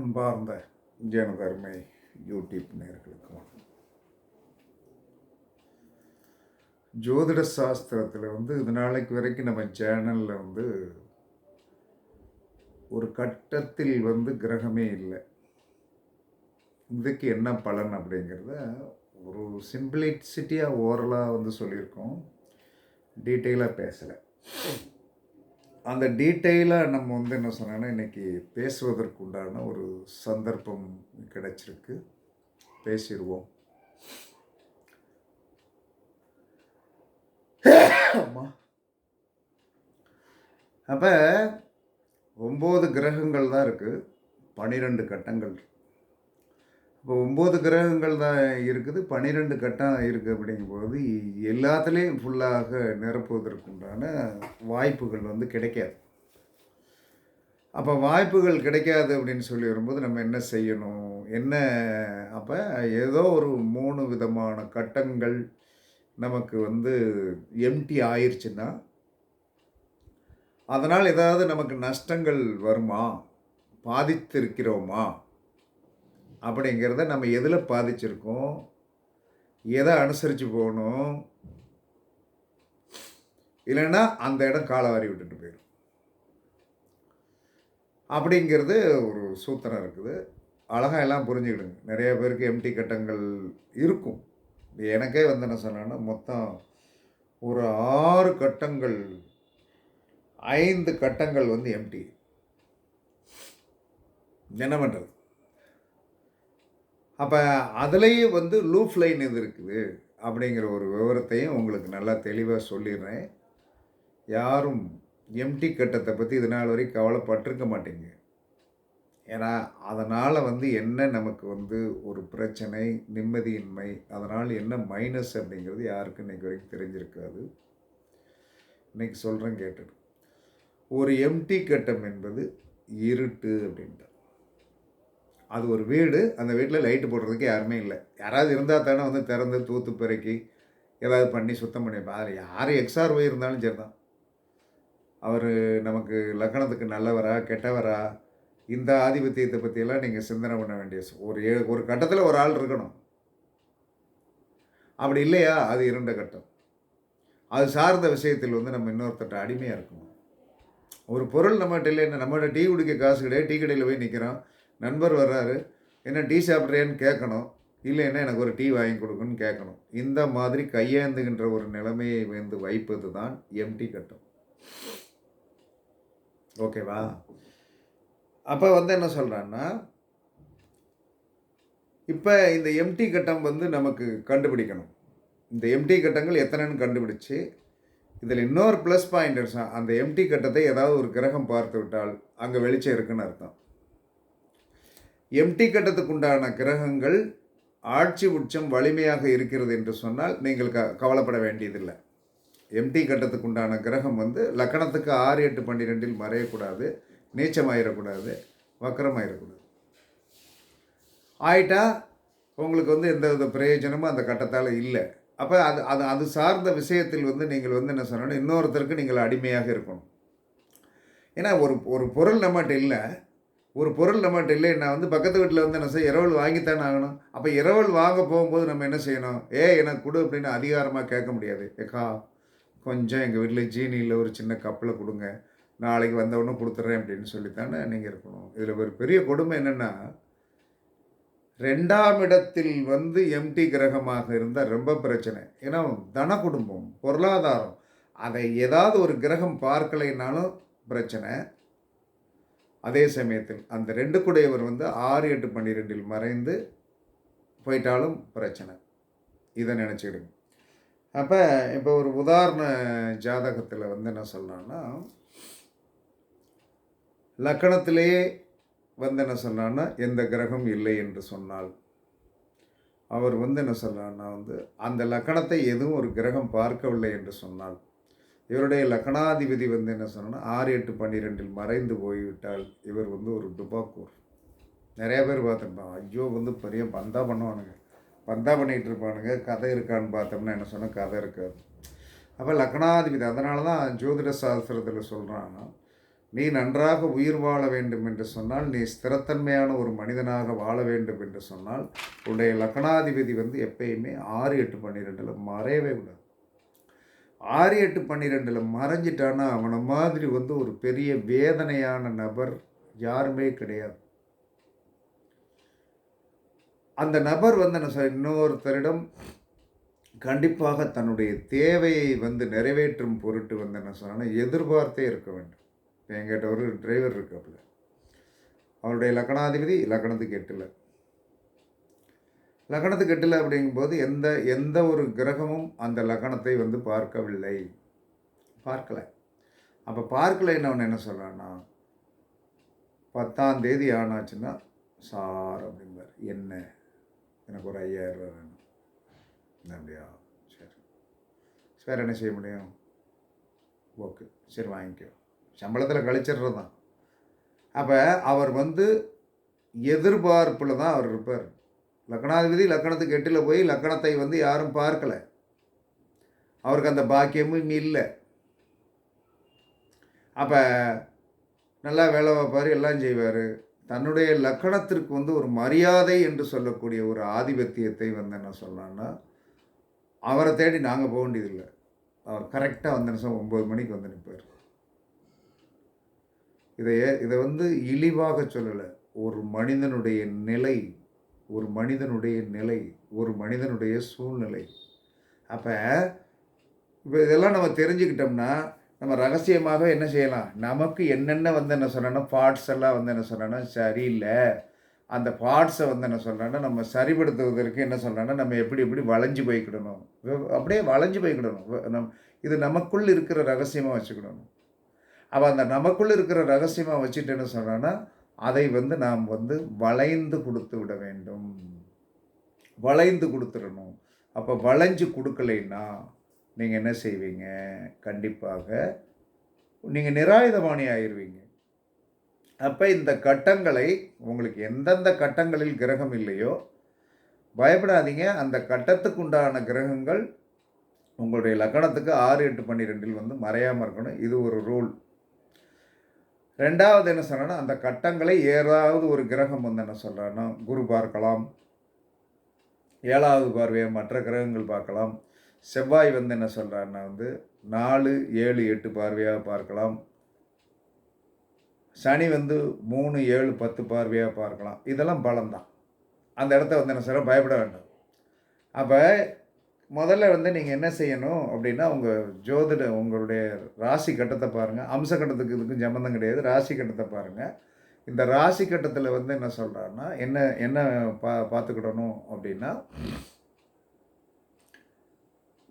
அன்பார்ந்த ஜனதர்மை யூடியூப் நேர்களுக்கு வணக்கம். ஜோதிட சாஸ்திரத்தில் வந்து இது நாளைக்கு வரைக்கும் நம்ம சேனலில் வந்து ஒரு கட்டத்தில் வந்து கிரகமே இல்லை. இதுக்கு என்ன பலன் அப்படிங்கிறத ஒரு சிம்பிளிசிட்டியாக ஓரலாக வந்து சொல்லியிருக்கோம். டீட்டெயிலாக பேசலை. அந்த டீட்டெயிலாக நம்ம வந்து என்ன சொன்னோன்னா இன்றைக்கி பேசுவதற்கு உண்டான ஒரு சந்தர்ப்பம் கிடைச்சிருக்கு. பேசிடுவோம். அம்மா. அப்போ ஒம்பது கிரகங்கள் தான் இருக்குது பன்னிரெண்டு கட்டங்கள் இருக்குது இப்போ ஒம்பது கிரகங்கள் தான் இருக்குது பன்னிரெண்டு கட்டம் இருக்குது அப்படிங்கும்போது எல்லாத்துலேயும் ஃபுல்லாக நிரப்புவதற்குண்டான வாய்ப்புகள் வந்து கிடைக்காது. அப்போ வாய்ப்புகள் கிடைக்காது அப்படின்னு சொல்லி வரும்போது நம்ம என்ன செய்யணும்? என்ன அப்போ ஏதோ ஒரு மூணு விதமான கட்டங்கள் நமக்கு வந்து எம்டி ஆயிடுச்சுன்னா அதனால் ஏதாவது நமக்கு நஷ்டங்கள் வருமா? பாதித்திருக்கிறோமா? அப்படிங்கிறத நம்ம எதில் பாதிச்சிருக்கோம்? எதை அனுசரித்து போகணும்? இல்லைன்னா அந்த இடம் காலவாரி விட்டுட்டு போயிடும் அப்படிங்கிறது ஒரு சூத்திரம் இருக்குது. அழகாக எல்லாம் புரிஞ்சுக்கிடுங்க. நிறைய பேருக்கு எம்டி கட்டங்கள் இருக்கும். எனக்கே வந்து என்ன சொன்னேன்னா மொத்தம் ஒரு ஆறு கட்டங்கள் ஐந்து கட்டங்கள் வந்து எம்டி என்ன பண்ணுறது அப்போ அதுலேயே வந்து லூஃப் லைன் இது இருக்குது அப்படிங்கிற ஒரு விவரத்தையும் உங்களுக்கு நல்லா தெளிவாக சொல்லிடுறேன். யாரும் எம்டி கட்டத்தை பற்றி இது நாள் வரைக்கும் கவலைப்பட்டிருக்க மாட்டீங்க. ஏன்னா அதனால் வந்து என்ன நமக்கு வந்து ஒரு பிரச்சனை நிம்மதியின்மை அதனால் என்ன மைனஸ் அப்படிங்கிறது யாருக்கும் இன்றைக்கி வரைக்கும் தெரிஞ்சிருக்காது. இன்றைக்கி சொல்கிறேன் கேட்டுடு ஒரு எம்டி கட்டம் என்பது இருட்டு அப்படின்ட்டு அது ஒரு வீடு அந்த வீட்டில் லைட்டு போடுறதுக்கு யாருமே இல்லை. யாராவது இருந்தால் தானே வந்து திறந்து தூத்து பிறக்கி ஏதாவது பண்ணி சுத்தம் பண்ணி அதில் யார் எக்ஸ்ஆர் ஒய் இருந்தாலும் சரி தான் அவர் நமக்கு லக்கணத்துக்கு நல்லவரா கெட்டவரா இந்த ஆதிபத்தியத்தை பற்றியெல்லாம் நீங்கள் சிந்தனை பண்ண வேண்டிய ஒரு ஏ ஒரு கட்டத்தில் ஒரு ஆள் இருக்கணும். அப்படி இல்லையா? அது இருண்ட கட்டம். அது சார்ந்த விஷயத்தில் வந்து நம்ம இன்னொருத்தட்ட அடிமையாக இருக்கணும். ஒரு பொருள் நம்மகிட்ட இல்லை என்ன நம்மகிட்ட டீ குடிக்க காசு கிடையாது. டீ கடையில் போய் நிற்கிறோம் நண்பர் வர்றாரு என்ன டீ சாப்பிட்றேன்னு கேட்கணும் இல்லைன்னா எனக்கு ஒரு டீ வாங்கி கொடுக்குன்னு கேட்கணும். இந்த மாதிரி கையேந்துகின்ற ஒரு நிலைமையை வந்து வைப்பது தான் எம்டி கட்டம். ஓகேவா அப்போ வந்து என்ன சொல்கிறான்னா இப்போ இந்த எம்டி கட்டம் வந்து நமக்கு கண்டுபிடிக்கணும். இந்த எம்டி கட்டங்கள் எத்தனைன்னு கண்டுபிடிச்சு இதில் இன்னொரு ப்ளஸ் பாயிண்ட் அந்த எம்டி கட்டத்தை ஏதாவது ஒரு கிரகம் பார்த்து விட்டால் அங்கே வெளிச்சம் இருக்குன்னு அர்த்தம். எம்டி கட்டத்துக்கு உண்டான கிரகங்கள் ஆட்சி உச்சம் வலிமையாக இருக்கிறது என்று சொன்னால் நீங்கள் க கவலைப்பட வேண்டியதில்லை. எம்டி கட்டத்துக்கு உண்டான கிரகம் வந்து லக்கணத்துக்கு ஆறு எட்டு பன்னிரெண்டில் மறையக்கூடாது நீச்சமாயிடக்கூடாது வக்கரமாயிடக்கூடாது ஆயிட்டா உங்களுக்கு வந்து எந்த வித பிரயோஜனமும் அந்த கட்டத்தால் இல்லை. அப்போ அது அது அது சார்ந்த விஷயத்தில் வந்து நீங்கள் வந்து என்ன சொல்லணும் இன்னொருத்தருக்கு நீங்கள் அடிமையாக இருக்கணும். ஏன்னா ஒரு ஒரு பொருள் நம்மகிட்ட இல்லை ஒரு பொருள் நம்மகிட்ட இல்லைன்னா வந்து பக்கத்து வீட்டில் வந்து என்ன செய்ய இரவல் வாங்கித்தானே ஆகணும். அப்போ இரவல் வாங்க போகும்போது நம்ம என்ன செய்யணும்? ஏ எனக்கு கொடு அப்படின்னு அதிகாரமாக கேட்க முடியாது. ஏக்கா கொஞ்சம் எங்கள் வீட்டில் ஜீனியில் ஒரு சின்ன கப்பில் கொடுங்க. நாளைக்கு வந்தவொடனே கொடுத்துட்றேன் அப்படின்னு சொல்லித்தானே நீங்கள் இருக்கணும். இதில் ஒரு பெரிய கொடுமை என்னென்னா ரெண்டாம் இடத்தில் வந்து எம்டி கிரகமாக இருந்தால் ரொம்ப பிரச்சனை. ஏன்னா தன குடும்பம் பொருளாதாரம். அதை ஏதாவது ஒரு கிரகம் பார்க்கலைனாலும் பிரச்சனை. அதே சமயத்தில் அந்த ரெண்டு கூடையவர் வந்து ஆறு எட்டு பன்னிரெண்டில் மறைந்து போயிட்டாலும் பிரச்சனை. இதை நினச்சிக்கிடுங்க. அப்போ இப்போ ஒரு உதாரண ஜாதகத்தில் வந்து என்ன சொல்லலாம்னா லக்கணத்திலேயே வந்து என்ன சொன்னான்னா எந்த கிரகம் இல்லை என்று சொன்னால் அவர் வந்து என்ன சொல்றாருன்னா வந்து அந்த லக்கணத்தை எதுவும் ஒரு கிரகம் பார்க்கவில்லை என்று சொன்னால் இவருடைய லக்கணாதிபதி வந்து என்ன சொன்னா ஆறு எட்டு பன்னிரெண்டில் மறைந்து போய்விட்டால் இவர் வந்து ஒரு டுபாக்கூர் நிறைய பேர் பார்த்துருப்பாங்க ஐயோ வந்து பெரிய பந்தா பண்ணுவானுங்க. பந்தா பண்ணிகிட்டு இருப்பானுங்க கதை இருக்கான்னு பார்த்தோம்னா என்ன சொன்னால் கதை இருக்காது. அப்போ லக்னாதிபதி அதனால தான் ஜோதிட சாஸ்திரத்தில் சொல்கிறாங்க நீ நன்றாக உயிர் வாழ வேண்டும் என்று சொன்னால் நீ ஸ்திரத்தன்மையான ஒரு மனிதனாக வாழ வேண்டும் என்று சொன்னால் உன்னுடைய லக்னாதிபதி வந்து எப்பயுமே ஆறு எட்டு பன்னிரெண்டில் மறையவே கூடாது. ஆறு எட்டு பன்னிரெண்டில் மறைஞ்சிட்டான்னா அவனை மாதிரி வந்து ஒரு பெரிய வேதனையான நபர் யாருமே கிடையாது. அந்த நபர் வந்து என்ன இன்னொருத்தரிடம் கண்டிப்பாக தன்னுடைய தேவையை வந்து நிறைவேற்றும் பொருட்டு வந்து என்ன சொன்னால் எதிர்பார்த்தே இருக்க வேண்டும். என்கிட்ட எங்கிட்ட ஒரு டிரைவர் இருக்காப்புல. அவருடைய லக்கணாதிபதி லக்கணத்துக்கு எட்டில். லக்கணத்துக்கு எட்டில் அப்படிங்கும்போது எந்த எந்த ஒரு கிரகமும் அந்த லக்கணத்தை வந்து பார்க்கவில்லை. பார்க்கலை. அப்போ பார்க்கலைன்னு அவன் என்ன சொல்கிறான்னா பத்தாம் தேதி ஆனாச்சுன்னா சார் அப்படிம்பார். என்ன? எனக்கு ஒரு ஐயாயிரம் ரூபா வேணும். அப்படியா? சரி. வேறு என்ன செய்ய முடியும்? ஓகே. சரி வாங்கிக்கோ. சம்பளத்தில் கழிச்சிடுறது தான் அப்போ அவர் வந்து எதிர்பார்ப்பில் தான் அவர் இருப்பார். லக்னாதிபதி லக்கணத்துக்கு எட்டில் போய் லக்கணத்தை வந்து யாரும் பார்க்கலை. அவருக்கு அந்த பாக்கியமும் இல்லை. அப்போ நல்லா வேலை வைப்பார் எல்லாம் செய்வார். தன்னுடைய லக்கணத்திற்கு வந்து ஒரு மரியாதை என்று சொல்லக்கூடிய ஒரு ஆதிபத்தியத்தை வந்து என்ன சொல்லலாம்னா அவரை தேடி நாங்கள் போக வேண்டியதில்லை. அவர் கரெக்டாக வந்து நிமிஷம் ஒம்பது மணிக்கு வந்து நிற்பார் இதை இதை வந்து இழிவாக சொல்லலை. ஒரு மனிதனுடைய நிலை ஒரு மனிதனுடைய நிலை ஒரு மனிதனுடைய சூழ்நிலை. அப்போ இப்போ இதெல்லாம் நம்ம தெரிஞ்சுக்கிட்டோம்னா நம்ம ரகசியமாக என்ன செய்யலாம்? நமக்கு என்னென்ன வந்து என்ன சொன்னோன்னா பார்ட்ஸ் எல்லாம் வந்து என்ன சொன்னோன்னா சரியில்லை. அந்த பார்ட்ஸை வந்து என்ன சொல்கிறேன்னா நம்ம சரிப்படுத்துவதற்கு என்ன சொல்கிறேன்னா நம்ம எப்படி எப்படி வளைஞ்சு போய்க்கிடணும். அப்படியே வளைஞ்சு போய்க்கிடணும். நம் இது நமக்குள் இருக்கிற ரகசியமாக வச்சுக்கிடணும். அப்போ அந்த நமக்குள் இருக்கிற ரகசியமாக வச்சுட்டு என்ன சொல்கிறேன்னா அதை வந்து நாம் வந்து வளைந்து கொடுத்து விட வேண்டும். வளைந்து கொடுத்துடணும். அப்போ வளைஞ்சு கொடுக்கலைன்னா நீங்கள் என்ன செய்வீங்க? கண்டிப்பாக நீங்கள் நிராயுதபாணி ஆயிடுவீங்க அப்போ இந்த கட்டங்களை உங்களுக்கு எந்தெந்த கட்டங்களில் கிரகம் இல்லையோ பயப்படாதீங்க. அந்த கட்டத்துக்கு உண்டான கிரகங்கள் உங்களுடைய லக்கணத்துக்கு ஆறு எட்டு பன்னிரெண்டில் வந்து மறையாமல் இருக்கணும். இது ஒரு ரூல். ரெண்டாவது என்ன சொன்னா அந்த கட்டங்களை ஏதாவது ஒரு கிரகம் வந்து என்ன சொல்கிறேன்னா குரு பார்க்கலாம். ஏழாவது பார்வையாக மற்ற கிரகங்கள் பார்க்கலாம். செவ்வாய் வந்து என்ன சொல்கிறாருன்னா வந்து நாலு ஏழு எட்டு பார்வையாக பார்க்கலாம். சனி வந்து மூணு ஏழு பத்து பார்வையாக பார்க்கலாம். இதெல்லாம் பலம்தான். அந்த இடத்த வந்து என்ன சொல்கிற பயப்பட வேண்டாம். அப்போ முதல்ல வந்து நீங்கள் என்ன செய்யணும் அப்படின்னா உங்கள் ஜோதிட உங்களுடைய ராசி கட்டத்தை பாருங்கள் அம்ச கட்டத்துக்கு இதுக்கும் சம்மந்தம் கிடையாது. ராசி கட்டத்தை பாருங்கள் இந்த ராசி கட்டத்தில் வந்து என்ன சொல்கிறாருன்னா என்ன என்ன பா பார்த்துக்கிடணும் அப்படின்னா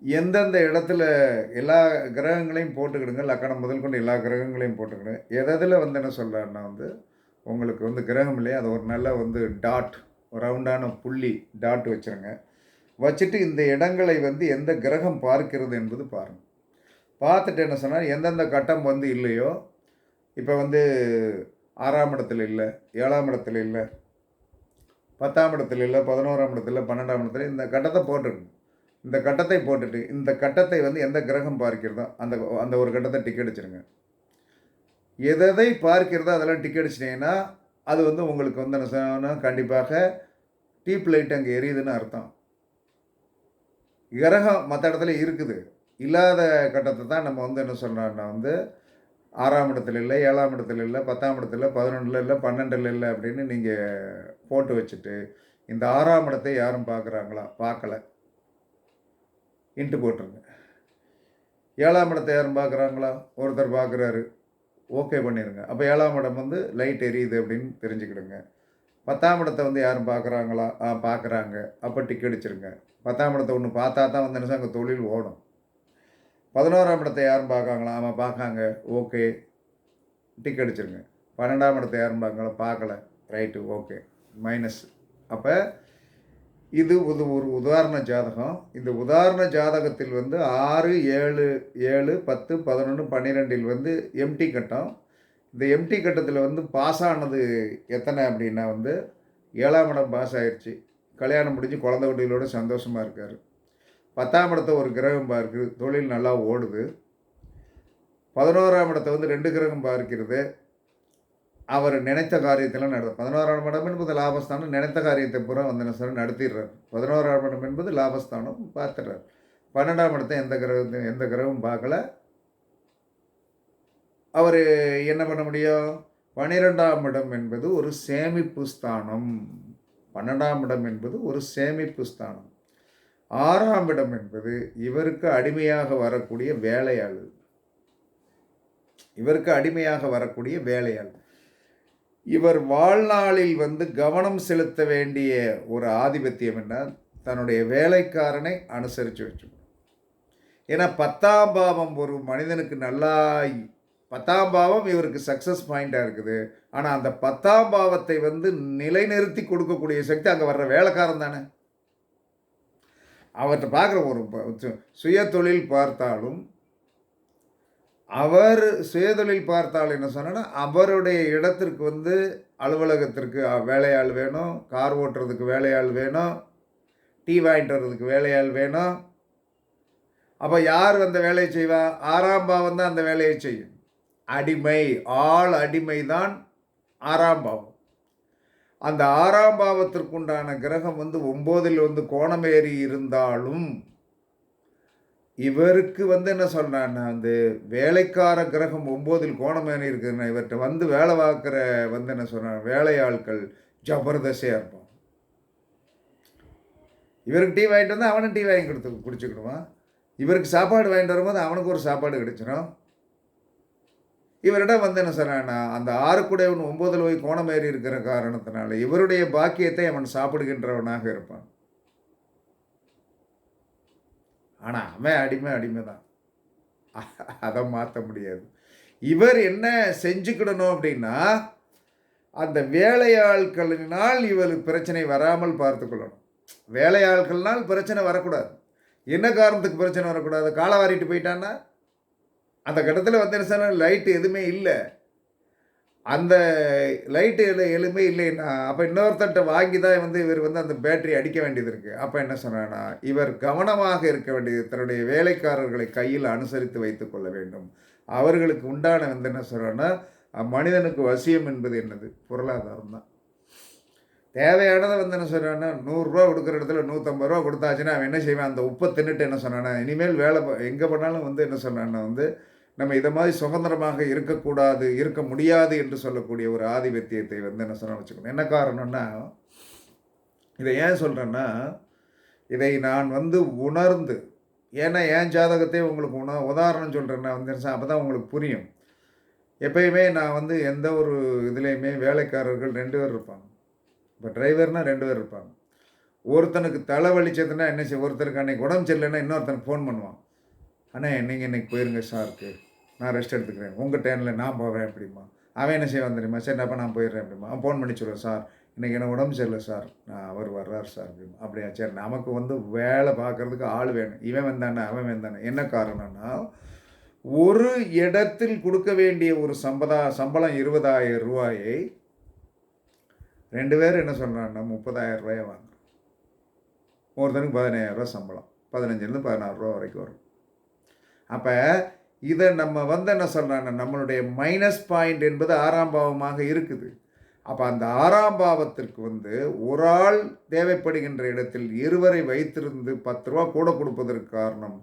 எந்தெந்த இடத்துல எல்லா கிரகங்களையும் போட்டுக்கிடுங்க. லக்கணம் முதல் கொண்டு எல்லா கிரகங்களையும் போட்டுக்கிடுங்க. எதில் வந்து என்ன சொல்கிறாருன்னா வந்து உங்களுக்கு வந்து கிரகம் இல்லையா? அது ஒரு நல்ல வந்து டாட் ரவுண்டான புள்ளி டாட் வச்சுருங்க. வச்சுட்டு இந்த இடங்களை வந்து எந்த கிரகம் பார்க்கிறது என்பது பாருங்கள் பார்த்துட்டு என்ன சொன்னால் எந்தெந்த கட்டம் வந்து இல்லையோ இப்போ வந்து ஆறாம் இடத்துல இல்லை ஏழாம் இடத்துல இல்லை பத்தாம் இடத்துல இல்லை பதினோராம் இடத்துல பன்னெண்டாம் இடத்துல இந்த கட்டத்தை போட்டுருக்கணும் இந்த கட்டத்தை போட்டுட்டு இந்த கட்டத்தை வந்து எந்த கிரகம் பார்க்கிறதோ அந்த அந்த ஒரு கட்டத்தை டிக்கெட் அடிச்சிருங்க. எதை பார்க்கிறதோ அதெல்லாம் டிக்கெட் அடிச்சிட்டிங்கன்னா அது வந்து உங்களுக்கு வந்து என்ன சொன்னால் கண்டிப்பாக டீப் லைட் அங்கே எரியுதுன்னு அர்த்தம். கிரகம் மற்ற இடத்துல இருக்குது. இல்லாத கட்டத்தை தான் நம்ம வந்து என்ன சொல்கிறோம்னா வந்து ஆறாம் இடத்துல இல்லை ஏழாம் இடத்துல இல்லை பத்தாம் இடத்துல பதினொன்றில் இல்லை பன்னெண்டில் இல்லை அப்படின்னு நீங்கள் போட்டு வச்சுட்டு இந்த ஆறாம் இடத்தை யாரும் பார்க்குறாங்களா? பார்க்கல. இன்ட்டு போட்டுருங்க. ஏழாம் இடத்தை யாரும் பார்க்குறாங்களா? ஒருத்தர் பார்க்குறாரு. ஓகே பண்ணிடுங்க அப்போ ஏழாம் இடம் வந்து லைட் எரியுது அப்படின்னு தெரிஞ்சுக்கிடுங்க. பத்தாம் இடத்தை வந்து யாரும் பார்க்குறாங்களா? ஆ பார்க்குறாங்க. அப்போ டிக்கெட் அடிச்சிருங்க. பத்தாம் இடத்தை ஒன்று பார்த்தா தான் வந்து என்ன அங்கே தொழில் ஓடும். பதினோராம் இடத்தை யாரும் பார்க்காங்களா? ஆமாம் பார்க்காங்க. ஓகே. டிக் அடிச்சிருங்க. பன்னெண்டாம் இடத்தை யாரும் பார்க்கல பார்க்கல. ரைட்டு ஓகே மைனஸ் அப்போ இது ஒரு ஒரு உதாரண ஜாதகம். இந்த உதாரண ஜாதகத்தில் வந்து ஆறு ஏழு ஏழு பத்து பதினொன்று பன்னிரெண்டில் வந்து எம்டி கட்டம். இந்த எம்டி கட்டத்தில் வந்து பாஸ் ஆனது எத்தனை அப்படின்னா வந்து ஏழாம் இடம் பாஸ் ஆயிடுச்சு கல்யாணம் முடிஞ்சு குழந்தை குட்டிகளோட சந்தோஷமாக இருக்கார். பத்தாம் இடத்த ஒரு கிரகம் பார்க்குது. தொழில் நல்லா ஓடுது. பதினோராம் இடத்த வந்து ரெண்டு கிரகம் பார்க்கிறது. அவர் நினைத்த காரியத்தெல்லாம் நட பதினோராம் இடம் என்பது லாபஸ்தானம். நினைத்த காரியத்தை பூரா வந்து என்ன நடத்திடுறார். பதினோராம் இடம் என்பது லாபஸ்தானம் பார்த்துடுறார். பன்னெண்டாம் இடத்தை எந்த கிரகத்தையும் எந்த கிரகமும் பார்க்கல. அவர் என்ன பண்ண முடியும்? பன்னிரெண்டாம் இடம் என்பது ஒரு சேமிப்பு ஸ்தானம். பன்னெண்டாம் இடம் என்பது ஒரு சேமிப்பு ஸ்தானம். ஆறாம் இடம் என்பது இவருக்கு அடிமையாக வரக்கூடிய வேலையாள் இவருக்கு அடிமையாக வரக்கூடிய வேலையாள் இவர் வாழ்நாளில் வந்து கவனம் செலுத்த வேண்டிய ஒரு ஆதிபத்தியம் என்ன தன்னுடைய வேலைக்காரனை அனுசரித்து வச்சுக்கணும். ஏன்னா பத்தாம் பாவம் ஒரு மனிதனுக்கு நல்லா பத்தாம் பாவம் இவருக்கு சக்ஸஸ் பாயிண்டாக இருக்குது. ஆனால் அந்த பத்தாம் பாவத்தை வந்து நிலைநிறுத்தி கொடுக்கக்கூடிய சக்தி அங்கே வர்ற வேலைக்காரன் தானே. அவர்கிட்ட பார்க்குற ஒரு சுய தொழில் பார்த்தாலும் அவர் சுயதொழில் பார்த்தால் என்ன சொன்னால் அவருடைய இடத்திற்கு வந்து அலுவலகத்திற்கு வேலையாள் வேணும் கார் ஓட்டுறதுக்கு வேலையாள் வேணும் டீ வாங்கிட்டு வர்றதுக்கு வேலையாள் வேணும். அப்போ யார் அந்த வேலையை செய்வா? ஆறாம் பாவம் தான் அந்த வேலையை செய்யும். அடிமை ஆள் அடிமை தான் ஆறாம் பாவம். அந்த ஆறாம் பாவத்திற்குண்டான கிரகம் வந்து ஒம்போதில் வந்து கோணமேறி இருந்தாலும் இவருக்கு வந்து என்ன சொல்கிறான்னா வந்து வேலைக்கார கிரகம் ஒம்போதில் கோணமேறி இருக்குதுன்னா இவர்கிட்ட வந்து வேலை பார்க்குற வந்து என்ன சொல்றாங்க வேலையாட்கள் ஜபர்தஸ்தியாக இருப்பான். இவருக்கு டீ வாங்கிட்டு வந்தால் அவனும் டீ வாங்கி கொடுத்து குடிச்சுக்கணுமா இவருக்கு சாப்பாடு வாங்கிட்டு வரும்போது அவனுக்கு ஒரு சாப்பாடு கிடைச்சிடும் இவரிடம் வந்து என்ன சொன்னான்னா அந்த ஆறு ஆறுக்குடையவன் ஒன்பதில் போய் கோணமேறி இருக்கிற காரணத்தினால இவருடைய பாக்கியத்தை அவன் சாப்பிடுகின்றவனாக இருப்பான். ஆனால் அவன் அடிமை அடிமை தான். அதை மாற்ற முடியாது. இவர் என்ன செஞ்சுக்கிடணும் அப்படின்னா அந்த வேலையாட்களினால் இவருக்கு பிரச்சனை வராமல் பார்த்துக்கொள்ளணும். வேலையாட்கள்னால் பிரச்சனை வரக்கூடாது. என்ன காரணத்துக்கு பிரச்சனை வரக்கூடாது? காலை வாரிட்டு போயிட்டான்னா அந்த கட்டத்தில் வந்து என்ன சொன்னால் லைட்டு எதுவுமே இல்லை. அந்த லைட்டு எழு எதுவுமே இல்லைன்னா அப்போ இன்னொருத்தட்ட வாங்கி தான் வந்து இவர் வந்து அந்த பேட்டரி அடிக்க வேண்டியது இருக்குது அப்போ என்ன சொன்னான்னா இவர் கவனமாக இருக்க வேண்டியது தன்னுடைய வேலைக்காரர்களை கையில் அனுசரித்து வைத்து கொள்ள வேண்டும். அவர்களுக்கு உண்டான வந்து என்ன சொல்கிறோன்னா மனிதனுக்கு வசியம் என்பது என்னது? பொருளாதாரம் தான். தேவையானதை வந்து என்ன சொல்கிறான்னா நூறுரூவா கொடுக்குற இடத்துல நூற்றம்பது ரூபா கொடுத்தாச்சுன்னா அவன் என்ன செய்வான்? அந்த உப்பை தின்னுட்டு என்ன சொன்னான்னா இனிமேல் வேலை எங்கே பண்ணாலும் வந்து என்ன சொன்னான்னா வந்து நம்ம இதை மாதிரி சுதந்திரமாக இருக்கக்கூடாது இருக்க முடியாது என்று சொல்லக்கூடிய ஒரு ஆதிபத்தியத்தை வந்து என்ன சொன்ன வச்சுக்கணும் என்ன காரணம்னா இதை ஏன் சொல்கிறேன்னா இதை நான் வந்து உணர்ந்து ஏன்னா என் ஜாதகத்தை உங்களுக்கு உண உதாரணம் சொல்கிறேன்னா வந்து அப்போ தான் உங்களுக்கு புரியும். எப்பயுமே நான் வந்து எந்த ஒரு இதுலேயுமே வேலைக்காரர்கள் ரெண்டு பேர் இருப்பாங்க. இப்போ டிரைவர்னால் ரெண்டு பேர் இருப்பாங்க. ஒருத்தனுக்கு தலை வலிச்சதுன்னா என்ன செய்ய ஒருத்தருக்கு அன்னைக்கு உடம்பு சரியில்லைன்னா இன்னொருத்தனுக்கு ஃபோன் பண்ணுவான். அண்ணே நீங்கள் இன்றைக்கி போயிருங்க சாருக்கு. நான் ரெஸ்ட் எடுத்துக்கிறேன். உங்கள் டைமில் நான் போகிறேன் அப்படிமா அவன் என்ன செய்வான் தெரியுமா? சரி அப்போ நான் போயிடுறேன் அப்படிமா அவன் ஃபோன் பண்ணி சொல்லுவேன் சார் இன்றைக்கி எனக்கு உடம்பு சரியில்லை சார். நான் அவர் வர்றார் சார் அப்படிமா அப்படியா? சரி நமக்கு வந்து வேலை பார்க்குறதுக்கு ஆள் வேணும். இவன் வந்தானே அவன் வந்தானே என்ன காரணம்னா ஒரு இடத்தில் கொடுக்க வேண்டிய ஒரு சம்பதா சம்பளம் இருபதாயிரம் ரூபாயை ரெண்டு பேர் என்ன சொல்கிறாங்கன்னா முப்பதாயிரம் ரூபாயை வாங்குறோம் ஒருத்தனுக்கு பதினாயிரம் ரூபா சம்பளம். பதினஞ்சுலேருந்து பதினாறு ரூபா வரைக்கும் வரும். அப்போ இதை நம்ம வந்து என்ன சொல்கிறாங்க நம்மளுடைய மைனஸ் பாயிண்ட் என்பது ஆறாம் பாவமாக இருக்குது. அப்போ அந்த ஆறாம் பாவத்திற்கு வந்து ஒரு ஆள் தேவைப்படுகின்ற இடத்தில் இருவரை வைத்திருந்து பத்து ரூபா கூட கொடுப்பதற்கு காரணம்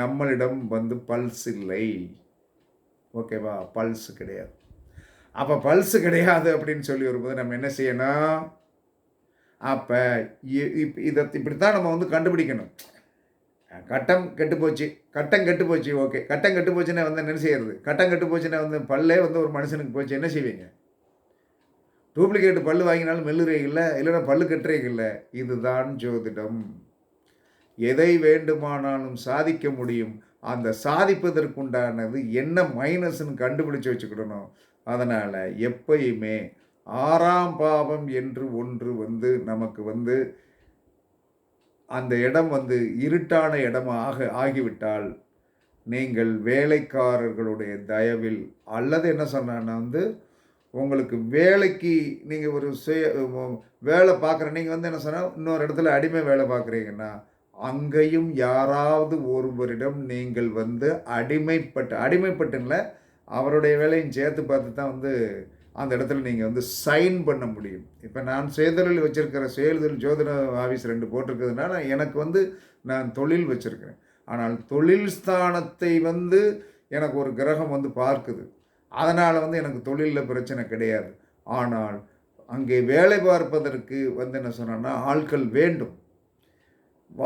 நம்மளிடம் வந்து பல்ஸ் இல்லை. ஓகேவா பல்ஸ் கிடையாது. அப்போ பல்ஸ் கிடையாது அப்படின்னு சொல்லி வரும்போது நம்ம என்ன செய்யணும்? அப்போ இதை இப்படி தான் நம்ம வந்து கண்டுபிடிக்கணும். கட்டம் கெட்டு போச்சு. கட்டம் கெட்டு போச்சு ஓகே. கட்டம் கெட்டு போச்சுன்னா வந்து என்ன செய்யறது? கட்டம் கெட்டு போச்சுன்னா வந்து பல்லே வந்து ஒரு மனுஷனுக்கு போச்சு. என்ன செய்வீங்க? டூப்ளிகேட் பல் வாங்கினாலும் மெல்லுறீங்கல்ல இல்லைன்னா பல்லு கட்டுறீங்கல்ல இதுதான் ஜோதிடம். எதை வேண்டுமானாலும் சாதிக்க முடியும். அந்த சாதிப்பதற்குண்டானது என்ன மைனஸ்ன்னு கண்டுபிடிச்சு வச்சுக்கிடணும். அதனால் எப்பயுமே ஆறாம் பாவம் என்று ஒன்று வந்து நமக்கு வந்து அந்த இடம் வந்து இருட்டான இடமாக ஆகிவிட்டால் நீங்கள் வேலைக்காரர்களுடைய தயவில் அல்லது என்ன சொன்னான்னா வந்து உங்களுக்கு வேலைக்கு நீங்கள் ஒரு சுய வேலை பார்க்குற நீங்கள் வந்து என்ன சொன்னால் இன்னொரு இடத்துல அடிமை வேலை பார்க்குறீங்கன்னா அங்கேயும் யாராவது ஒருவரிடம் நீங்கள் வந்து அடிமைப்பட்டு அடிமைப்பட்டுல அவருடைய வேலையும் சேர்த்து பார்த்து தான் வந்து அந்த இடத்துல நீங்கள் வந்து சைன் பண்ண முடியும். இப்போ நான் சேதலில் வச்சுருக்கிற சேதல் ஜோதன ஆஃபீஸ் ரெண்டு போட்டிருக்கிறதுனால எனக்கு வந்து நான் தொழில் வச்சுருக்கிறேன். ஆனால் தொழில் ஸ்தானத்தை வந்து எனக்கு ஒரு கிரகம் வந்து பார்க்குது. அதனால் வந்து எனக்கு தொழிலில் பிரச்சனை கிடையாது. ஆனால் அங்கே வேலை பார்ப்பதற்கு வந்து என்ன சொன்னோன்னா ஆட்கள் வேண்டும்.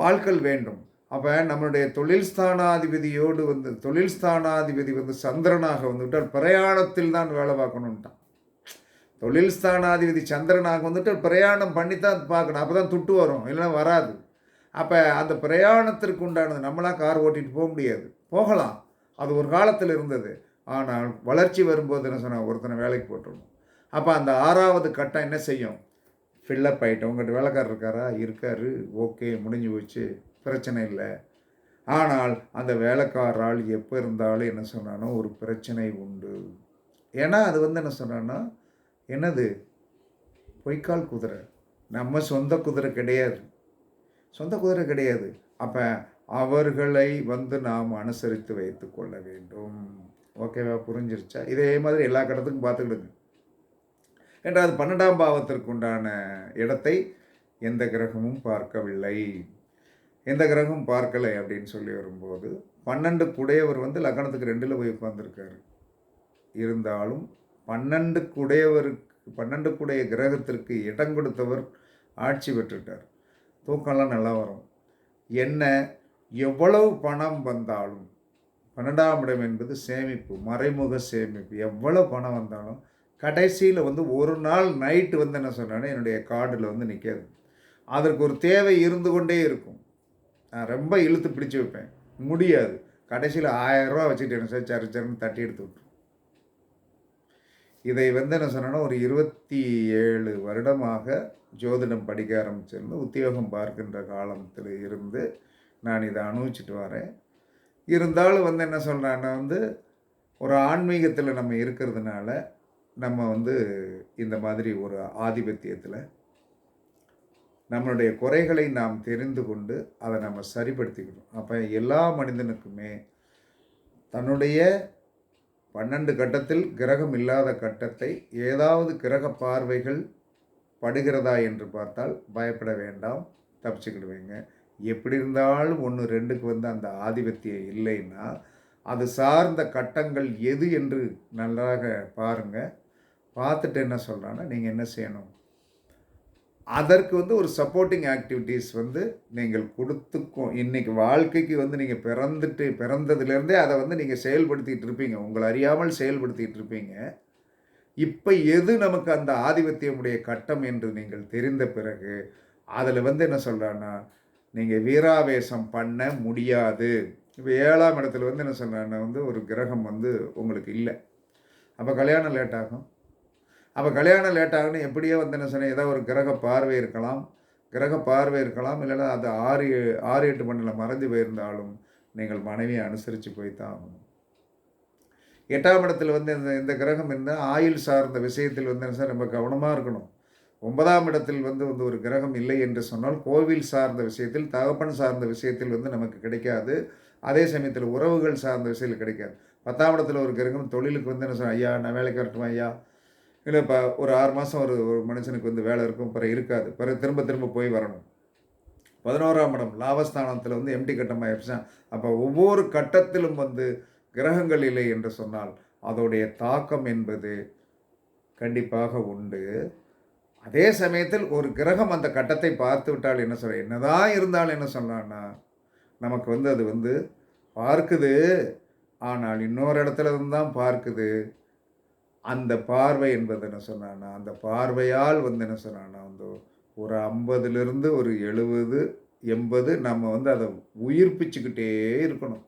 ஆட்கள் வேண்டும். அப்போ நம்மளுடைய தொழில் ஸ்தானாதிபதியோடு வந்து தொழில் ஸ்தானாதிபதி வந்து சந்திரனாக வந்துவிட்டால் பிரயாணத்தில் தான் வேலை பார்க்கணுன்ட்டான் தொழில் ஸ்தானாதிபதி சந்திரனாக வந்துட்டு பிரயாணம் பண்ணி தான் பார்க்கணும். அப்போ தான் துட்டு வரும். இல்லைன்னா வராது. அப்போ அந்த பிரயாணத்திற்கு உண்டானது நம்மளாம் கார் ஓட்டிகிட்டு போக முடியாது. போகலாம். அது ஒரு காலத்தில் இருந்தது. ஆனால் வளர்ச்சி வரும்போது என்ன சொன்னால் ஒருத்தனை வேலைக்கு போட்டுடணும். அப்போ அந்த ஆறாவது கட்டம் என்ன செய்யும்? ஃபில்லப் ஆகிட்டோம் உங்கள்கிட்ட வேலைக்காரர் இருக்காரா? இருக்கார். ஓகே முடிஞ்சு போச்சு. பிரச்சனை இல்லை. ஆனால் அந்த வேலைக்காரால் எப்போ இருந்தாலும் என்ன சொன்னானோ ஒரு பிரச்சனை உண்டு. ஏன்னா அது வந்து என்ன சொன்னான்னா என்னது? பொய்க்கால் குதிரை. நம்ம சொந்த குதிரை கிடையாது. சொந்த குதிரை கிடையாது. அப்போ அவர்களை வந்து நாம் அனுசரித்து வைத்து கொள்ள வேண்டும். ஓகேவா புரிஞ்சிருச்சா? இதே மாதிரி எல்லா கடத்துக்கும் பார்த்துக்கிடுங்க. ரெண்டாவது பன்னெண்டாம் பாவத்திற்கு உண்டான இடத்தை எந்த கிரகமும் பார்க்கவில்லை. எந்த கிரகமும் பார்க்கலை அப்படின்னு சொல்லி வரும்போது பன்னெண்டு குடையவர் வந்து லக்கணத்துக்கு ரெண்டில் போய் உட்காந்துருக்காரு இருந்தாலும் பன்னெண்டு குடையவருக்கு பன்னெண்டு குடைய கிரகத்திற்கு இடம் கொடுத்தவர் ஆட்சி பெற்றுட்டார். தூக்கம்லாம் நல்லா வரும். என்ன எவ்வளவு பணம் வந்தாலும் பன்னெண்டாம் இடம் என்பது சேமிப்பு மறைமுக சேமிப்பு. எவ்வளோ பணம் வந்தாலும் கடைசியில் வந்து ஒரு நாள் நைட்டு வந்து என்ன சொன்னேன்னா என்னுடைய கார்டில் வந்து நிற்காது அதற்கு ஒரு தேவை இருந்து கொண்டே இருக்கும். நான் ரொம்ப இழுத்து பிடிச்சி வைப்பேன். முடியாது. கடைசியில் ஆயிரரூவா வச்சுட்டு என்ன சார் சரி சரின்னு தட்டி எடுத்து விட்ரு இதை வந்து என்ன சொன்னேன்னா ஒரு இருபத்தி ஏழு வருடமாக ஜோதிடம் படிக்க ஆரம்பிச்சிருந்து உத்தியோகம் பார்க்கின்ற காலத்தில் இருந்து நான் இதை அனுபவிச்சுட்டு வரேன். இருந்தாலும் வந்து என்ன சொல்கிறேன்னா வந்து ஒரு ஆன்மீகத்தில் நம்ம இருக்கிறதுனால நம்ம வந்து இந்த மாதிரி ஒரு ஆதிபத்தியத்தில் நம்மளுடைய குறைகளை நாம் தெரிந்து கொண்டு அதை நம்ம சரிப்படுத்திக்கணும். அப்போ எல்லா மனிதனுக்குமே தன்னுடைய பன்னெண்டு கட்டத்தில் கிரகம் இல்லாத கட்டத்தை ஏதாவது கிரக பார்வைகள் படுகிறதா என்று பார்த்தால் பயப்பட வேண்டாம் தப்பிச்சுக்கிடுவீங்க. எப்படி இருந்தாலும் ஒன்று ரெண்டுக்கு வந்து அந்த ஆதிபத்தியம் இல்லைன்னா அது சார்ந்த கட்டங்கள் எது என்று நன்றாக பாருங்கள் பார்த்துட்டு என்ன சொல்கிறான்னா நீங்கள் என்ன செய்யணும்? அதற்கு வந்து ஒரு சப்போர்ட்டிங் ஆக்டிவிட்டீஸ் வந்து நீங்கள் கொடுத்துக்கும். இன்றைக்கி வாழ்க்கைக்கு வந்து நீங்கள் பிறந்துட்டு பிறந்ததுலேருந்தே அதை வந்து நீங்கள் செயல்படுத்திகிட்டு இருப்பீங்க. உங்களை அறியாமல் செயல்படுத்திகிட்டு இருப்பீங்க. இப்போ எது நமக்கு அந்த ஆதிபத்தியமுடைய கட்டம் என்று நீங்கள் தெரிந்த பிறகு அதில் வந்து என்ன சொல்கிறான்னா நீங்கள் வீராவேசம் பண்ண முடியாது. இப்போ ஏழாம் இடத்துல வந்து என்ன சொல்கிறான்னா வந்து ஒரு கிரகம் வந்து உங்களுக்கு இல்லை. அப்போ கல்யாணம் லேட் ஆகும். அப்போ கல்யாணம் லேட் ஆகுன்னு எப்படியோ வந்து என்ன சொன்னேன் ஏதோ ஒரு கிரக பார்வை இருக்கலாம். கிரக பார்வை இருக்கலாம் இல்லைன்னா அது ஆறு ஆறு எட்டு மண்ணில் மறைஞ்சு போயிருந்தாலும் நீங்கள் மனைவியை அனுசரித்து போய் தான் ஆகணும். எட்டாம் இடத்துல வந்து இந்த இந்த கிரகம் இருந்தால் ஆயுள் சார்ந்த விஷயத்தில் வந்து என்ன சார் ரொம்ப கவனமாக இருக்கணும். ஒன்பதாம் இடத்தில் வந்து வந்து ஒரு கிரகம் இல்லை என்று சொன்னால் கோவில் சார்ந்த விஷயத்தில் தகப்பன் சார்ந்த விஷயத்தில் வந்து நமக்கு கிடைக்காது. அதே சமயத்தில் உறவுகள் சார்ந்த விஷயத்தில் கிடைக்காது. பத்தாம் இடத்துல ஒரு கிரகம் தொழிலுக்கு வந்து என்ன சார் ஐயா நான் வேலைக்கு வரட்டுமா ஐயா? இல்லை இப்போ ஒரு ஆறு மாதம் ஒரு ஒரு மனுஷனுக்கு வந்து வேலை இருக்கும் பிறகு இருக்காது. பிறகு திரும்ப திரும்ப போய் வரணும். பதினோராம் இடம் லாபஸ்தானத்தில் வந்து எம்டி கட்டமாக அப்போ ஒவ்வொரு கட்டத்திலும் வந்து கிரகங்கள் இல்லை என்று சொன்னால் அதோடைய தாக்கம் என்பது கண்டிப்பாக உண்டு. அதே சமயத்தில் ஒரு கிரகம் அந்த கட்டத்தை பார்த்து விட்டால் என்ன சொல்ல என்னதான் இருந்தாலும் என்ன சொல்லலான்னா நமக்கு வந்து அது வந்து பார்க்குது. ஆனால் இன்னொரு இடத்துல இருந்து தான் பார்க்குது. அந்த பார்வை என்பது என்ன சொன்னான்னா அந்த பார்வையால் வந்து என்ன சொன்னான்னா வந்து ஒரு ஐம்பதுலேருந்து ஒரு எழுபது எண்பது நம்ம வந்து அதை உயிர்ப்பிச்சுக்கிட்டே இருக்கணும்.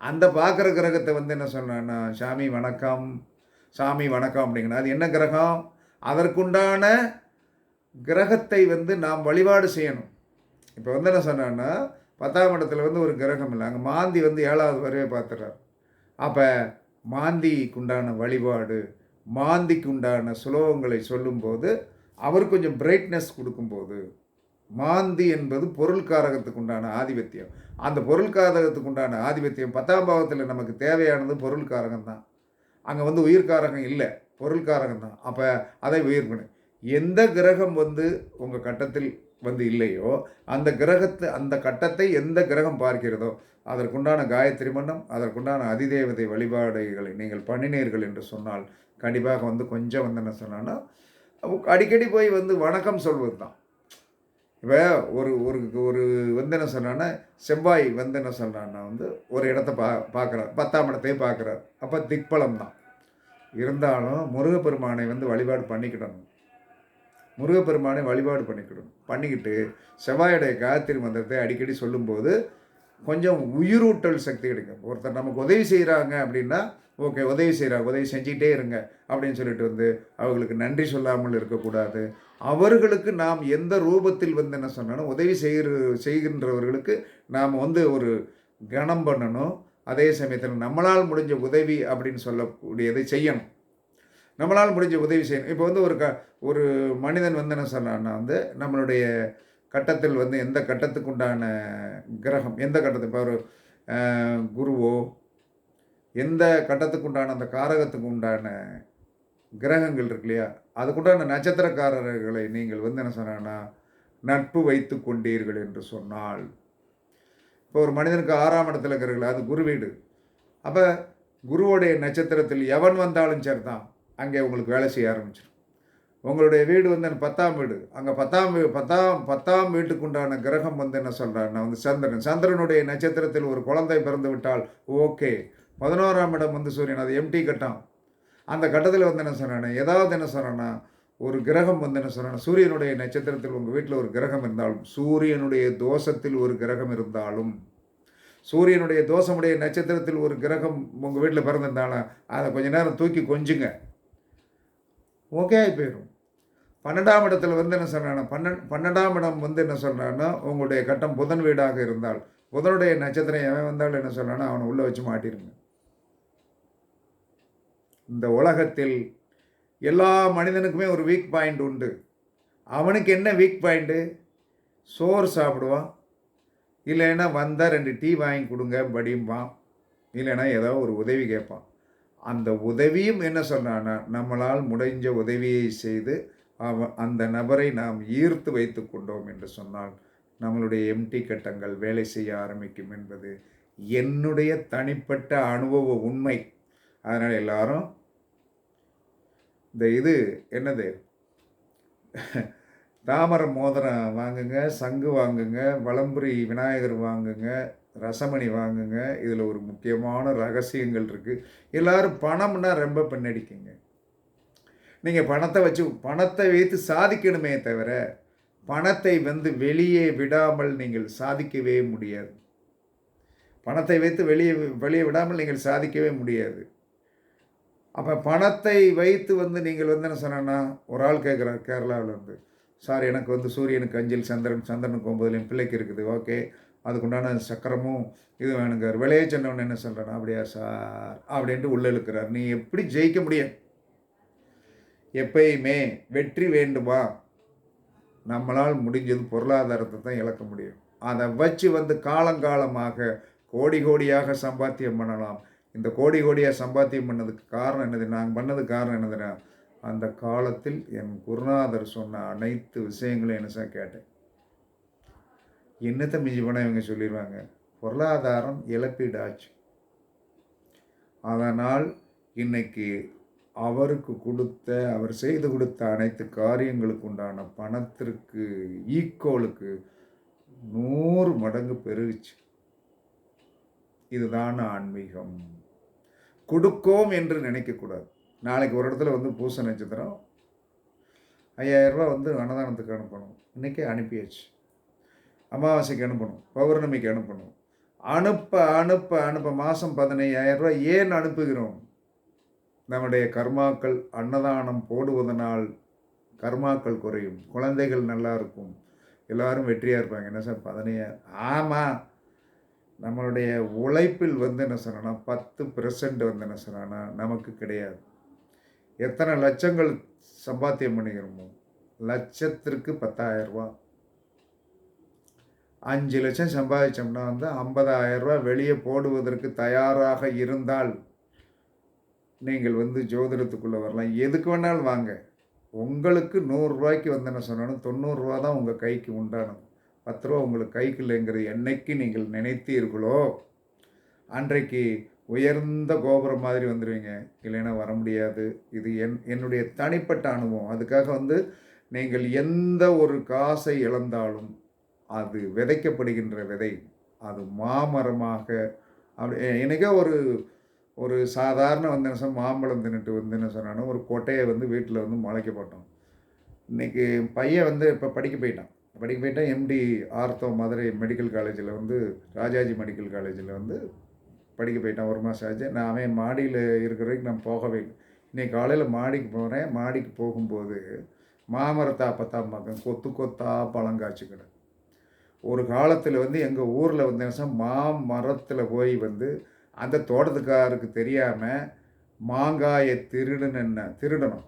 அந்த பார்க்குற கிரகத்தை வந்து என்ன சொன்னான்னா சாமி வணக்கம் சாமி வணக்கம் அப்படிங்கன்னா அது என்ன கிரகம்? அதற்குண்டான கிரகத்தை வந்து நாம் வழிபாடு செய்யணும். இப்போ வந்து என்ன சொன்னான்னா பத்தாம் இடத்துல வந்து ஒரு கிரகம் இல்லை. அங்கே மாந்தி வந்து ஏழாவது வரையே பார்த்துறாரு அப்போ மாந்திக்குண்டான வழிபாடு மாந்திக்கு உண்டான சுலோகங்களை சொல்லும்போது அவர் கொஞ்சம் பிரைட்னஸ் கொடுக்கும்போது மாந்தி என்பது பொருள்காரகத்துக்கு உண்டான ஆதிபத்தியம். அந்த பொருள்காரகத்துக்கு உண்டான ஆதிபத்தியம் பத்தாம் பாவத்தில் நமக்கு தேவையானது பொருள்காரகம் தான் அங்கே வந்து உயிர்காரகம் இல்லை பொருள்காரகம் தான் அப்போ அதை உயிர் பண்ணு. எந்த கிரகம் வந்து உங்கள் கட்டத்தில் வந்து இல்லையோ அந்த கிரகத்தை அந்த கட்டத்தை எந்த கிரகம் பார்க்கிறதோ அதற்குண்டான காயத்ரி மன்னம் அதற்குண்டான அதிதேவதை வழிபாடுகளை நீங்கள் பண்ணினீர்கள் என்று சொன்னால் கண்டிப்பாக வந்து கொஞ்சம் வந்து என்ன சொன்னான்னா அடிக்கடி போய் வந்து வணக்கம் சொல்வது தான் இப்போ ஒரு ஒரு ஒரு வந்து என்ன சொன்னான்னா செவ்வாய் வந்து என்ன சொல்கிறான்னா வந்து ஒரு இடத்த பா பார்க்குறார் பத்தாம் இடத்தையும் பார்க்குறார் அப்போ திக்பலம் தான் இருந்தாலும் முருகப்பெருமானை வந்து வழிபாடு பண்ணிக்கிடணும். முருகப்பெருமானை வழிபாடு பண்ணிக்கிடணும். பண்ணிக்கிட்டு செவ்வாயுடைய காயத்ரி மந்திரத்தை அடிக்கடி சொல்லும்போது கொஞ்சம் உயிரூட்டல் சக்தி கிடைக்கும். ஒருத்தர் நமக்கு உதவி செய்கிறாங்க அப்படின்னா ஓகே உதவி செய்கிறாங்க உதவி செஞ்சுக்கிட்டே இருங்க அப்படின்னு சொல்லிட்டு வந்து அவர்களுக்கு நன்றி சொல்லாமல் இருக்கக்கூடாது. அவர்களுக்கு நாம் எந்த ரூபத்தில் வந்து என்ன சொன்னாலும் உதவி செய்கிற செய்கின்றவர்களுக்கு நாம் வந்து ஒரு கணம் பண்ணணும். அதே சமயத்தில் நம்மளால் முடிஞ்ச உதவி அப்படின்னு சொல்லக்கூடியதை செய்யணும். நம்மளால் முடிஞ்ச உதவி செய்யணும். இப்போ வந்து ஒரு க ஒரு மனிதன் வந்து என்ன சொன்னான்னா வந்து நம்மளுடைய கட்டத்தில் வந்து எந்த கட்டத்துக்கு உண்டான கிரகம் எந்த கட்டத்துக்கு இப்போ ஒரு குருவோ எந்த கட்டத்துக்கு உண்டான அந்த காரகத்துக்கு உண்டான கிரகங்கள் இருக்கு இல்லையா? அதுக்குண்டான நட்சத்திரக்காரர்களை நீங்கள் வந்து என்ன சொன்னான்னா நட்பு வைத்து கொண்டீர்கள் என்று சொன்னால். இப்போ ஒரு மனிதனுக்கு ஆறாம் இடத்துல இருக்கிறீர்கள் அது குரு வீடு. அப்போ குருவோடைய நட்சத்திரத்தில் எவன் வந்தாலும் சரி தான் அங்கே உங்களுக்கு வேலை செய்ய ஆரம்பிச்சிடும் உங்களுடைய வீடு வந்து பத்தாம் வீடு. அங்கே பத்தாம் பத்தாம் பத்தாம் வீட்டுக்கு உண்டான கிரகம் வந்து என்ன சொல்கிறாருன்னா வந்து சந்திரன். சந்திரனுடைய நட்சத்திரத்தில் ஒரு குழந்தை பிறந்து விட்டால் ஓகே. பதினோராம் இடம் வந்து சூரியன் அது எம்டி கட்டம். அந்த கட்டத்தில் வந்து என்ன சொன்னானே ஏதாவது என்ன சொன்னேன்னா ஒரு கிரகம் வந்து என்ன சொன்னா சூரியனுடைய நட்சத்திரத்தில் உங்கள் வீட்டில் ஒரு கிரகம் இருந்தாலும் சூரியனுடைய தோஷத்தில் ஒரு கிரகம் இருந்தாலும் சூரியனுடைய தோஷமுடைய நட்சத்திரத்தில் ஒரு கிரகம் உங்கள் வீட்டில் பிறந்திருந்தாலும் அதை கொஞ்ச நேரம் தூக்கி கொஞ்சுங்க. ஓகே ஆகி போயிடும் பன்னெண்டாம் இடத்துல வந்து என்ன சொன்னான்னா பன்னெண்டு பன்னெண்டாம் இடம் வந்து என்ன சொல்கிறான்னா உங்களுடைய கட்டம் புதன் வீடாக இருந்தால் புதனுடைய நட்சத்திரம் எவன் வந்தாலும் என்ன சொல்கிறான்னா அவனை உள்ளே வச்சு மாட்டிருங்க. இந்த உலகத்தில் எல்லா மனிதனுக்குமே ஒரு வீக் பாயிண்ட் உண்டு. அவனுக்கு என்ன வீக் பாயிண்ட்டு சோறு சாப்பிடுவான். இல்லைன்னா வந்தால் ரெண்டு டீ வாங்கி கொடுங்க படிம்பான் இல்லைன்னா ஏதோ ஒரு உதவி கேட்பான். அந்த உதவியும் என்ன சொன்னான்னா நம்மளால் முடிஞ்ச உதவியை செய்து அவன் அந்த நபரை நாம் ஈர்த்து வைத்து கொண்டோம் என்று சொன்னால் நம்மளுடைய எம்டி கட்டங்கள் வேலை செய்ய ஆரம்பிக்கும் என்பது என்னுடைய தனிப்பட்ட அனுபவ உண்மை. அதனால் எல்லாரும் இந்த இது என்னது? தாமரை மோதிரம் வாங்குங்க சங்கு வாங்குங்க வலம்புரி விநாயகர் வாங்குங்க ரசமணி வாங்குங்க. இதில் ஒரு முக்கியமான ரகசியங்கள் இருக்குது எல்லோரும் பணம்னா ரொம்ப பின்னடிக்குங்க. நீங்கள் பணத்தை வச்சு பணத்தை வைத்து சாதிக்கணுமே தவிர பணத்தை வந்து வெளியே விடாமல் நீங்கள் சாதிக்கவே முடியாது. பணத்தை வைத்து வெளியே வெளியே விடாமல் நீங்கள் சாதிக்கவே முடியாது. அப்போ பணத்தை வைத்து வந்து நீங்கள் வந்து என்ன சொன்னேன்னா ஒரு ஆள் கேட்குறார் கேரளாவிலேருந்து சார் எனக்கு வந்து சூரியனுக்கு அஞ்சில் சந்திரன் சந்திரனுக்கு ஒன்பதுல என் பிள்ளைக்கு இருக்குது. ஓகே. அதுக்குண்டான சக்கரமும் இது வேணுங்கிறார். விளைய சொன்னவன் என்ன சொல்கிறனா அப்படியா சார் அப்படின்ட்டு உள்ள இழுக்கிறார். நீ எப்படி ஜெயிக்க முடியும்? எப்பயுமே வெற்றி வேண்டுமா? நம்மளால் முடிஞ்சது பொருளாதாரத்தை தான் இழக்க முடியும். அதை வச்சு வந்து காலங்காலமாக கோடி கோடியாக சம்பாத்தியம் பண்ணலாம். இந்த கோடி கோடியாக சம்பாத்தியம் பண்ணதுக்கு காரணம் என்னது? நாங்கள் பண்ணதுக்கு காரணம் என்னதுன்னா அந்த காலத்தில் என் குருநாதர் சொன்ன அனைத்து விஷயங்களையும் என்ன சார் கேட்டேன். என்னத்தை மிஞ்சி போனால் இவங்க சொல்லிடுவாங்க பொருளாதாரம் இழப்பீடு ஆச்சு அதனால் இன்னைக்கு அவருக்கு கொடுத்த அவர் செய்து கொடுத்த அனைத்து காரியங்களுக்கு உண்டான பணத்திற்கு ஈக்குவலுக்கு நூறு மடங்கு பெருகுச்சு. இதுதான் ஆன்மீகம். கொடுக்கோம் என்று நினைக்கக்கூடாது நாளைக்கு ஒரு இடத்துல வந்து பூச நட்சத்திரம் ஐயாயிரரூபா வந்து அன்னதானத்துக்கு அனுப்பணும். இன்றைக்கே அனுப்பியாச்சு. அமாவாசைக்கு அனுப்பணும். பௌர்ணமிக்கு அனுப்பணும். அனுப்ப அனுப்ப அனுப்ப மாதம் பதினையாயிரரூபா ஏன் அனுப்புகிறோம்? நம்முடைய கர்மாக்கள் அன்னதானம் போடுவதனால் கர்மாக்கள் குறையும். குழந்தைகள் நல்லா இருக்கும். எல்லாரும் வெற்றியாக இருப்பாங்க. என்ன சார் பதினையாயிரம் ஆமாம் நம்மளுடைய உழைப்பில் வந்து என்ன சொன்னா பத்து பெர்சன்ட் வந்து என்ன சொன்னா நமக்கு கிடையாது. எத்தனை லட்சங்கள் சம்பாத்தியம் பண்ணிக்கிறோமோ லட்சத்திற்கு பத்தாயிரரூபா அஞ்சு லட்சம் சம்பாதிச்சோம்னா வந்து ஐம்பதாயிரம் ரூபாய் வெளியே போடுவதற்கு தயாராக இருந்தால் நீங்கள் வந்து ஜோதிடத்துக்குள்ளே வரலாம். எதுக்கு வேணாலும் வாங்க. உங்களுக்கு நூறுரூவாய்க்கு வந்து என்ன சொன்னாலும் தொண்ணூறுரூவா தான் உங்கள் கைக்கு உண்டானது. பத்து ரூபா உங்களுக்கு கைக்கு இல்லைங்கிறது என்னைக்கு நீங்கள் நினைத்தீர்களோ அன்றைக்கு உயர்ந்த கோபுரம் மாதிரி வந்துடுவீங்க இல்லைன்னா வர முடியாது. இது என் என்னுடைய தனிப்பட்ட அனுபவம். அதுக்காக வந்து நீங்கள் எந்த ஒரு காசை இழந்தாலும் அது விதைக்கப்படுகின்ற விதை. அது மாமரமாக அப்படி எனக்கே ஒரு ஒரு சாதாரண வந்து என்ன சொன்ன மாம்பழம் தின்னுட்டு வந்து என்ன சொன்னாலும் ஒரு கொட்டையை வந்து வீட்டில் வந்து முளைக்க போட்டோம். இன்றைக்கி பையன் வந்து இப்போ படிக்க போயிட்டான். படிக்க போயிட்டால் எம்டி ஆர்த்தோ மதுரை மெடிக்கல் காலேஜில் வந்து ராஜாஜி மெடிக்கல் காலேஜில் வந்து படிக்க போயிட்டான் ஒரு மாதம் ஆச்சு. நான் அவன் மாடியில் இருக்கிற வரைக்கும் நான் போகவே இன்றைக்கி காலையில் மாடிக்கு போகிறேன் மாடிக்கு போகும்போது மாமரத்தை அப்பத்தான் பார்க்கேன் கொத்து கொத்தா பழம் ஒரு காலத்தில் வந்து எங்கள் ஊரில் வந்து என்ன மாமரத்தில் போய் வந்து அந்த தோட்டத்துக்காருக்கு தெரியாமல் மாங்காயை திருடுன்னு திருடணும்.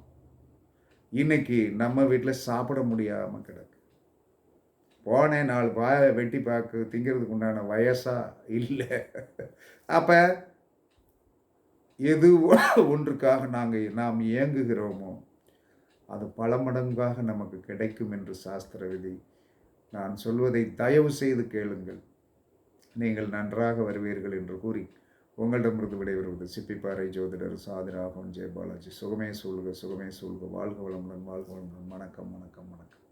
இன்றைக்கி நம்ம வீட்டில் சாப்பிட முடியாமல் கிடக்கு. போனேன் நாலு வாயை வெட்டி பார்க்க திங்கிறதுக்கு உண்டான வயசா இல்லை. அப்போ எது ஒன்றுக்காக நாங்கள் நாம் இயங்குகிறோமோ அது பல மடங்காக நமக்கு கிடைக்கும் என்று சாஸ்திர விதி நான் சொல்வதை தயவு செய்து கேளுங்கள். நீங்கள் நன்றாக வருவீர்கள் என்று கூறி உங்களிடமிருந்து விடைபெறுவது சிப்பிப்பாறை ஜோதிடர் சாதிராகவன் ஜெயபாலாஜி. சுகமே சூழ்க சுகமே சூழ்க. வாழ்க வளமுடன் வாழ்க வளமுடன். வணக்கம் வணக்கம் வணக்கம்.